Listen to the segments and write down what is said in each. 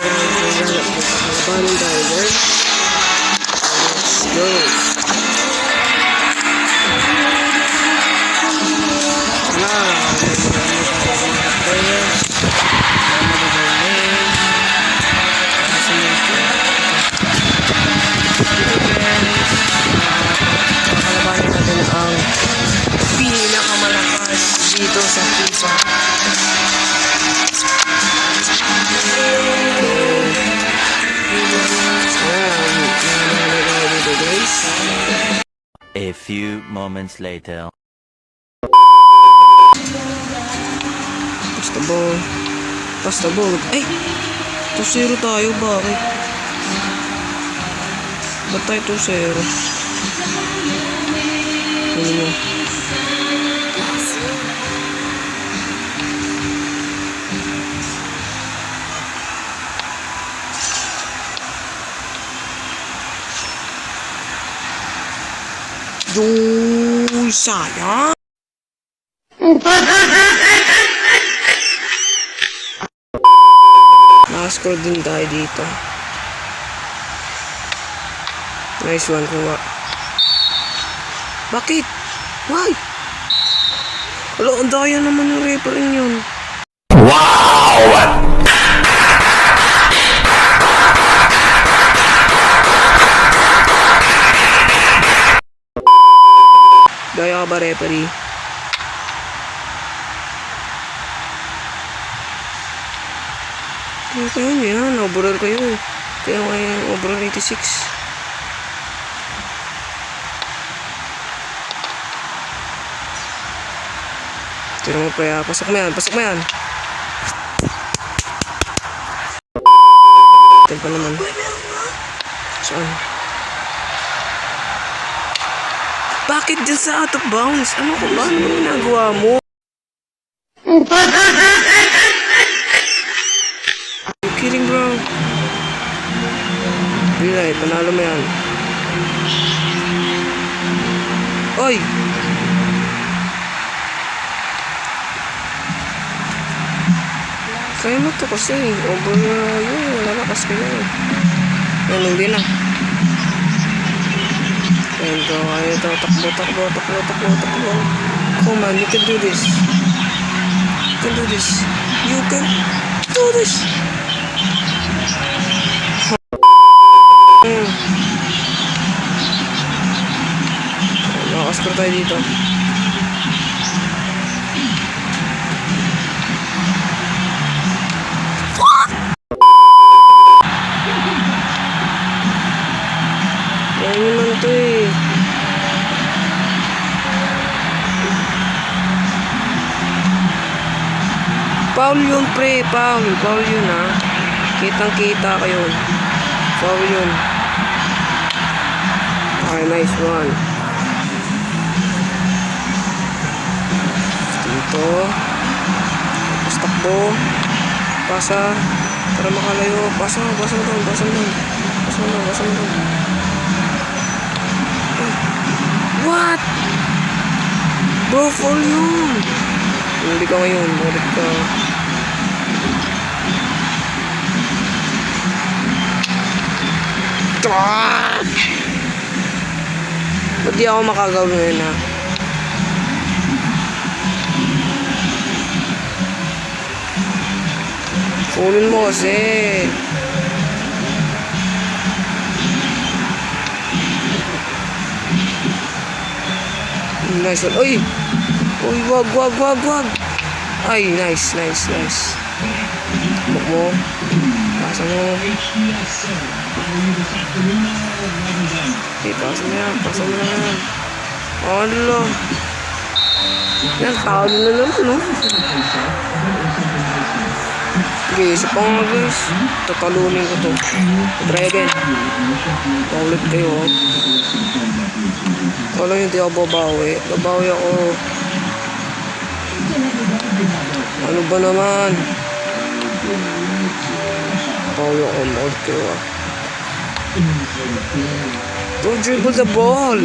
gusto mo. Naghanap mo pa kalabanin tayo, guys. Let's go. A few moments later. Basta ball. Basta ball. Ay! 2-0 tayo. Bakit? Ba't tayo 2-0? Ano mo? Sayang. Nakascroll din tayo dito. Nice one kuha. Bakit? Why? Wala, ang daya naman yung referee yun. Daya ka ba referee? Ano kayo yan? Overall kayo. Kaya nga yung overall 86. Tira mo pa yan. Pasok mo yan. Pasok mo yan. Tel pa naman. Saan? Bakit dyan sa out of bounds? Ano ko ba? Ano ginagawa mo? You kidding bro? Relay, panalo mo yan. Oy! Kaya mo to kasi. Over uh, yun. Wala na kasi kayo. Yan, hindi na. And go, ito. Takbo, takbo, takbo, takbo, takbo. Come on, you can do this. You can do this. You can do this. Hmm. Nakakascore tayo dito. Paul yun pre, Paul. Paul yun ha. Kitang kita ko yun. Paul yun. Okay, nice one. Dito. Tapos takbo. Pasa. Para makalayo. Pasa, pasa mo doon, pasa mo doon. Pasa mo doon, pasa mo doon. What? Bro, fall yun. Huli ka ngayon, ulit ka. Ba't di ako makagawin ngayon ha? Kunin mo kasi. Nice one. Uy! Uy, wag, wag, wag, wag. Ay, nice, nice, nice. Buk mo. Pasa mo. Okay, pasa mo yan. Pasa mo yan. Ano lang. Yan, talo na naman, no? Okay, isa pa nga guys. Tatalunin ko to. Try again. Paulit kayo, oh. Wala hindi ako babawi. Babawi ako. Ano ba naman? Babawi ako. Maud kayo ah. Don't dribble the ball.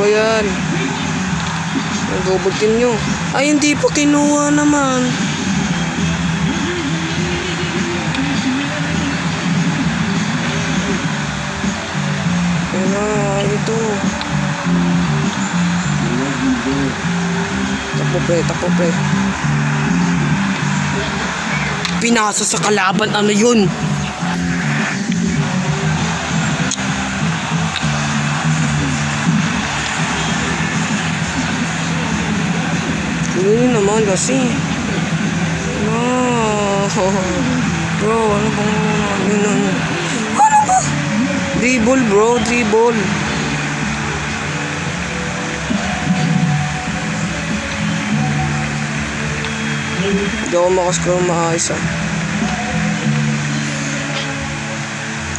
Ba yan? Ang gobagin nyo. Ay, hindi pa kinuha naman. Ayun na, ito. Takbo pre, takbo pre. Pinasa sa kalaban, ano yun? Yun naman kasi. No. Bro, ano bang yun ano? Ba? Dribble bro, dribble. Hindi ako makascroll maayos ah.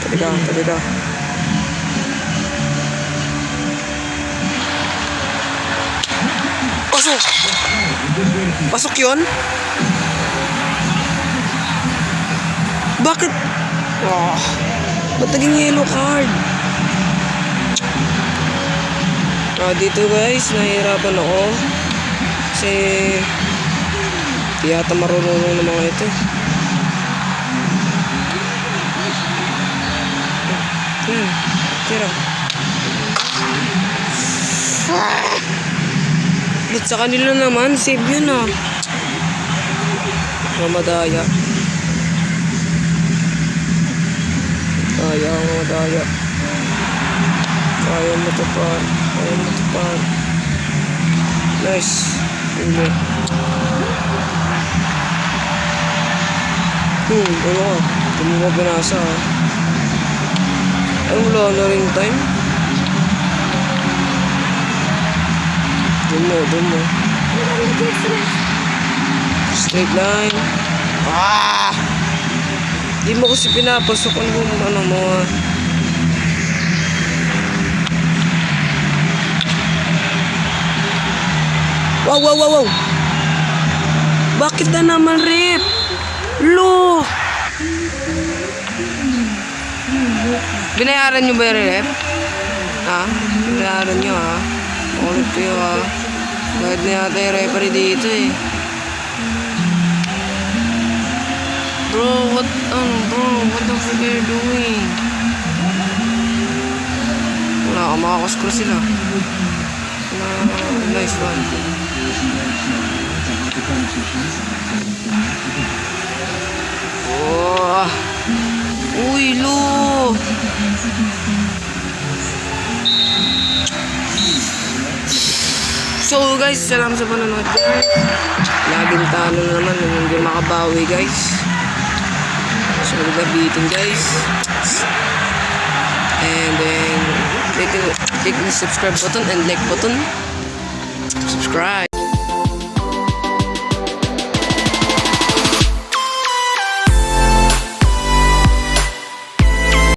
Tabi ka, tabi. Pasok! Pasok yun? Bakit? Oh, ba't naging yellow card? Ah, dito guys, nahihirapan ako. Kasi, di yata marunong ng mga ito. Yan, tira. Ba't sa kanila naman, save yun ah. Mamadaya. Kaya, mamadaya. Kaya mo to par. Kaya mo to par. Nice. Hindi. Hmm, ano ka? Mo binasa ah. Ay, wala na rin time. Doon mo, doon mo. Straight line. Ah! Di mo kasi pinapasok mo, ano mo. ah. Wow, wow, wow, wow! Bakit na naman, Rip? Lo! Binayaran nyo ba yung Rip? Ha? Binayaran nyo, ha? Ulit kayo, ha? Bayad na yata yung referee dito, eh. Bro, what, ano, bro, what the fuck are you doing? Wala ka, makakascroll sila. Na, nice one. So guys, salamat sa panonood guys. Laging talo na naman nung hindi makabawi guys. So gabitin guys. And then click, click the subscribe button and like button. Subscribe.